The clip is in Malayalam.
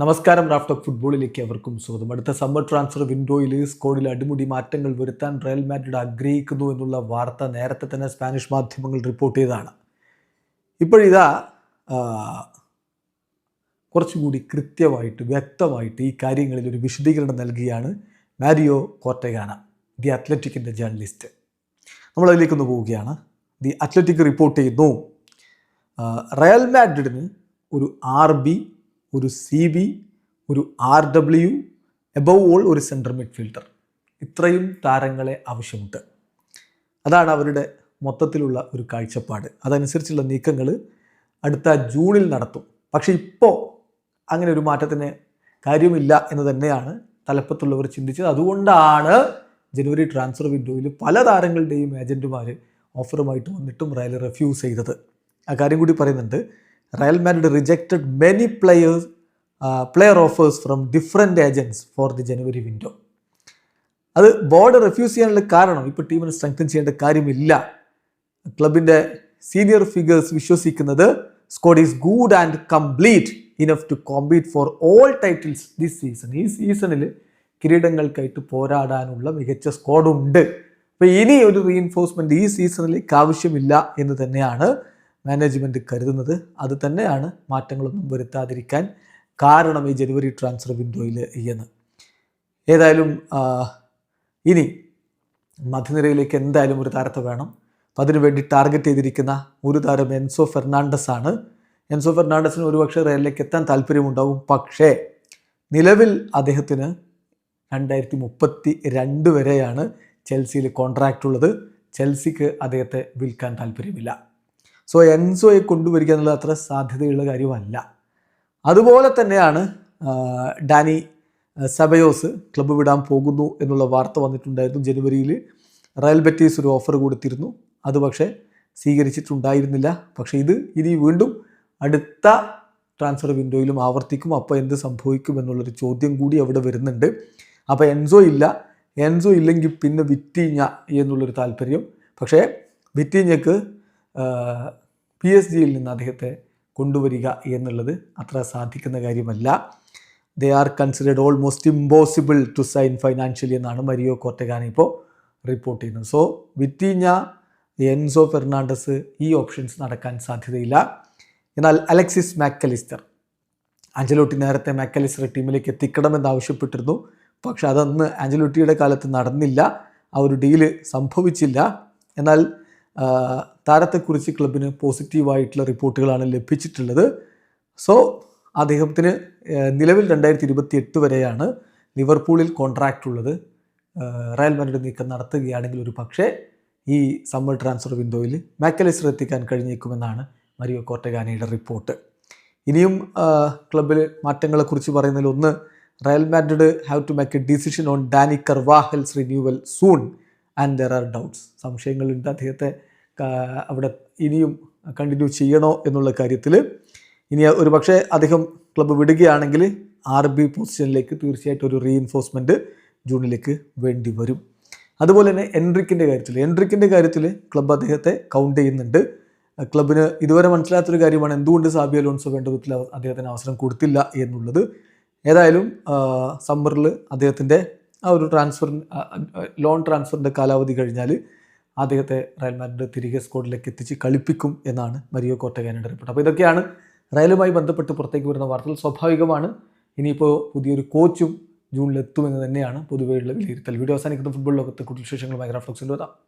നമസ്കാരം റാഫ്റ്റ് ഓഫ് ഫുട്ബോളിലേക്ക് അവർക്കും സ്വാഗതം. അടുത്ത സമ്മർ ട്രാൻസ്ഫർ വിൻഡോയിൽ സ്കോഡിൽ അടിമുടി മാറ്റങ്ങൾ വരുത്താൻ റയൽ മാഡ്രിഡ് ആഗ്രഹിക്കുന്നു എന്നുള്ള വാർത്ത നേരത്തെ തന്നെ സ്പാനിഷ് മാധ്യമങ്ങൾ റിപ്പോർട്ട് ചെയ്തതാണ്. ഇപ്പോഴിതാ കുറച്ചുകൂടി കൃത്യമായിട്ട് വ്യക്തമായിട്ട് ഈ കാര്യങ്ങളിൽ ഒരു വിശദീകരണം നൽകിയാണ് മാരിയോ കോർട്ടഗാന ദി അത്ലറ്റിക്കിന്റെ ജേർണലിസ്റ്റ്. നമ്മളതിലേക്കൊന്ന് പോവുകയാണ്. ദി അത്ലറ്റിക് റിപ്പോർട്ട് ചെയ്യുന്നു. റയൽ മാഡ്രിഡിന് ഒരു ആർ ബി ഒരു സി ബി ഒരു ആർ ഡബ്ല്യു എബവ് ഓൾ ഒരു സെൻട്രൽ മിഡ്ഫീൽഡർ ഇത്രയും താരങ്ങളെ ആവശ്യമുണ്ട്. അതാണ് അവരുടെ മൊത്തത്തിലുള്ള ഒരു കാഴ്ചപ്പാട്. അതനുസരിച്ചുള്ള നീക്കങ്ങൾ അടുത്ത ജൂണിൽ നടത്തും. പക്ഷേ ഇപ്പോൾ അങ്ങനെ ഒരു മാറ്റത്തിന് കാര്യമില്ല എന്ന് തന്നെയാണ് തലപ്പത്തുള്ളവർ ചിന്തിച്ചത്. അതുകൊണ്ടാണ് ജനുവരി ട്രാൻസ്ഫർ വിൻഡോയിൽ പല താരങ്ങളുടെയും ഏജന്റുമാർ ഓഫറുമായിട്ട് വന്നിട്ടും റയൽ റെഫ്യൂസ് ചെയ്തത്. ആ കാര്യം കൂടി പറയുന്നുണ്ട്. Real Madrid rejected many players player offers from different agents for the January window അത് ബോർഡ് റെഫ്യൂസ് ചെയ്യാനുള്ള കാരണം ഇപ്പോൾ ടീമിനെ സ്ട്രെങ്തൻ ചെയ്യേണ്ട കാര്യമില്ല. ക്ലബിന്റെ സീനിയർ ഫിഗേഴ്സ് വിശ്വസിക്കുന്നത് squad is good and complete enough to compete for all titles this season ഈ സീസണിൽ കിരീടങ്ങൾക്കായിട്ട് പോരാടാനുള്ള മികച്ച സ്ക്വാഡുണ്ട് അപ്പോൾ ഇനി ഒരു റീഇൻഫോഴ്സ്മെന്റ് ഈ സീസണിലേക്ക് ആവശ്യമില്ല എന്ന് തന്നെയാണ് മാനേജ്മെന്റ് കരുതുന്നത്. അത് തന്നെയാണ് മാറ്റങ്ങളൊന്നും വരുത്താതിരിക്കാൻ കാരണം ഈ ജനുവരി ട്രാൻസ്ഫർ വിൻഡോയിൽ എന്ന് ഏതായാലും ഇനി മധ്യനിരയിലേക്ക് എന്തായാലും ഒരു താരത്തെ വേണം. അപ്പം അതിനുവേണ്ടി ടാർഗറ്റ് ചെയ്തിരിക്കുന്ന ഒരു താരം എൻസോ ഫെർണാണ്ടസ് ആണ് എൻസോ ഫെർണാണ്ടസിന് ഒരുപക്ഷെ റയലിലേക്ക് എത്താൻ താല്പര്യമുണ്ടാവും. പക്ഷേ നിലവിൽ അദ്ദേഹത്തിന് രണ്ടായിരത്തി മുപ്പത്തി രണ്ട് വരെയാണ് ചെൽസിയിൽ കോൺട്രാക്റ്റ് ഉള്ളത്. ചെൽസിക്ക് അദ്ദേഹത്തെ വിൽക്കാൻ താല്പര്യമില്ല. സോ എൻസോയെ കൊണ്ടുവരിക എന്നുള്ളത് അത്ര സാധ്യതയുള്ള കാര്യമല്ല. അതുപോലെ തന്നെയാണ് ഡാനി സബയോസ് ക്ലബ്ബ് വിടാൻ പോകുന്നു എന്നുള്ള വാർത്ത വന്നിട്ടുണ്ടായിരുന്നു ജനുവരിയിൽ റയൽ ബെറ്റീസ് ഒരു ഓഫർ കൊടുത്തിരുന്നു. അത് പക്ഷേ സ്വീകരിച്ചിട്ടുണ്ടായിരുന്നില്ല. പക്ഷേ ഇത് ഇനി വീണ്ടും അടുത്ത ട്രാൻസ്ഫർ വിൻഡോയിലും ആവർത്തിക്കും. അപ്പോൾ എന്ത് സംഭവിക്കും എന്നുള്ളൊരു ചോദ്യം കൂടി അവിടെ വരുന്നുണ്ട്. അപ്പോൾ എൻസോ ഇല്ല. എൻസോ ഇല്ലെങ്കിൽ പിന്നെ വിറ്റീഞ്ഞ എന്നുള്ളൊരു താല്പര്യം. പക്ഷേ വിറ്റീഞ്ഞക്ക് പി എസ് ജിയിൽ നിന്ന് അദ്ദേഹത്തെ കൊണ്ടുവരിക എന്നുള്ളത് അത്ര സാധിക്കുന്ന കാര്യമല്ല. They are considered almost impossible to sign financially എന്നാണ് മരിയോ കോർട്ടഗാന ഇപ്പോൾ റിപ്പോർട്ട് ചെയ്യുന്നത്. സോ വിറ്റീഞ്ഞ എൻസോ ഫെർണാണ്ടസ് ഈ ഓപ്ഷൻസ് നടക്കാൻ സാധ്യതയില്ല. എന്നാൽ അലക്സിസ് മാക്കലിസ്റ്റർ ആഞ്ചലോട്ടി നേരത്തെ മാക്കലിസ്റ്റർ ടീമിലേക്ക് എത്തിക്കണമെന്ന് ആവശ്യപ്പെട്ടിരുന്നു. പക്ഷെ അതൊന്ന് ആഞ്ചലോട്ടിയുടെ കാലത്ത് നടന്നില്ല. ആ ഒരു ഡീൽ സംഭവിച്ചില്ല. എന്നാൽ താരത്തെക്കുറിച്ച് ക്ലബിന് പോസിറ്റീവായിട്ടുള്ള റിപ്പോർട്ടുകളാണ് ലഭിച്ചിട്ടുള്ളത്. സോ അദ്ദേഹത്തിന് നിലവിൽ രണ്ടായിരത്തി ഇരുപത്തി എട്ട് വരെയാണ് ലിവർപൂളിൽ കോൺട്രാക്റ്റ് ഉള്ളത്. റയൽ മാഡ്രിഡ് നീക്കം നടത്തുകയാണെങ്കിൽ ഒരു പക്ഷേ ഈ സമ്മർ ട്രാൻസ്ഫർ വിൻഡോയിൽ മാക്കലിസ്റ്റർ എത്തിക്കാൻ കഴിഞ്ഞേക്കുമെന്നാണ് മരിയോ കോർട്ടഗാനയുടെ റിപ്പോർട്ട്. ഇനിയും ക്ലബിൽ മാറ്റങ്ങളെക്കുറിച്ച് പറയുന്നതിൽ ഒന്ന് Real Madrid have to make a decision on Dani Carvajal's renewal soon and there are doubts സംശയങ്ങളുണ്ട് അദ്ദേഹത്തെ അവിടെ ഇനിയും കണ്ടിന്യൂ ചെയ്യണോ എന്നുള്ള കാര്യത്തിൽ ഇനി ഒരു പക്ഷേ അദ്ദേഹം ക്ലബ്ബ് വിടുകയാണെങ്കിൽ ആർ ബി പൊസിഷനിലേക്ക് തീർച്ചയായിട്ടും ഒരു റീഇൻഫോഴ്സ്മെന്റ് ജൂണിലേക്ക് വേണ്ടി വരും. അതുപോലെ തന്നെ എൻട്രിക്കിന്റെ കാര്യത്തിൽ എൻട്രിക്കിന്റെ കാര്യത്തിൽ ക്ലബ്ബ് അദ്ദേഹത്തെ കൗണ്ട് ചെയ്യുന്നുണ്ട്. ക്ലബിന് ഇതുവരെ മനസ്സിലാത്തൊരു കാര്യമാണ് എന്തുകൊണ്ട് സാബി അലോൺസോ വേണ്ട വിധത്തിൽ അദ്ദേഹത്തിന് അവസരം കൊടുത്തില്ല എന്നുള്ളത്. ഏതായാലും സമ്മറിൽ അദ്ദേഹത്തിന്റെ ആ ഒരു ട്രാൻസ്ഫർ ലോൺ ട്രാൻസ്ഫറിന്റെ കാലാവധി കഴിഞ്ഞാൽ അദ്ദേഹത്തെ റയൽ മാഡ്രിഡ് തിരികെ സ്കോഡിലേക്ക് എത്തിച്ച് കളിപ്പിക്കും എന്നാണ് മരിയോ കോർട്ടഗാനയുടെ റിപ്പോർട്ട് അപ്പോൾ ഇതൊക്കെയാണ് റയലുമായി ബന്ധപ്പെട്ട് പുറത്തേക്ക് വരുന്ന വാർത്തകൾ. സ്വാഭാവികമാണ് ഇനിയിപ്പോൾ പുതിയൊരു കോച്ചും ജൂണിൽ എത്തുമെന്ന് തന്നെയാണ് പൊതുവേയുള്ള വിലയിരുത്തൽ. വീഡിയോ അവസാനിക്കുന്ന. ഫുട്ബോൾ ലോകത്തെ കൂടുതൽ വിശേഷങ്ങളുമായി ഗ്രാഫ്ലോക്സിൽ വരാം.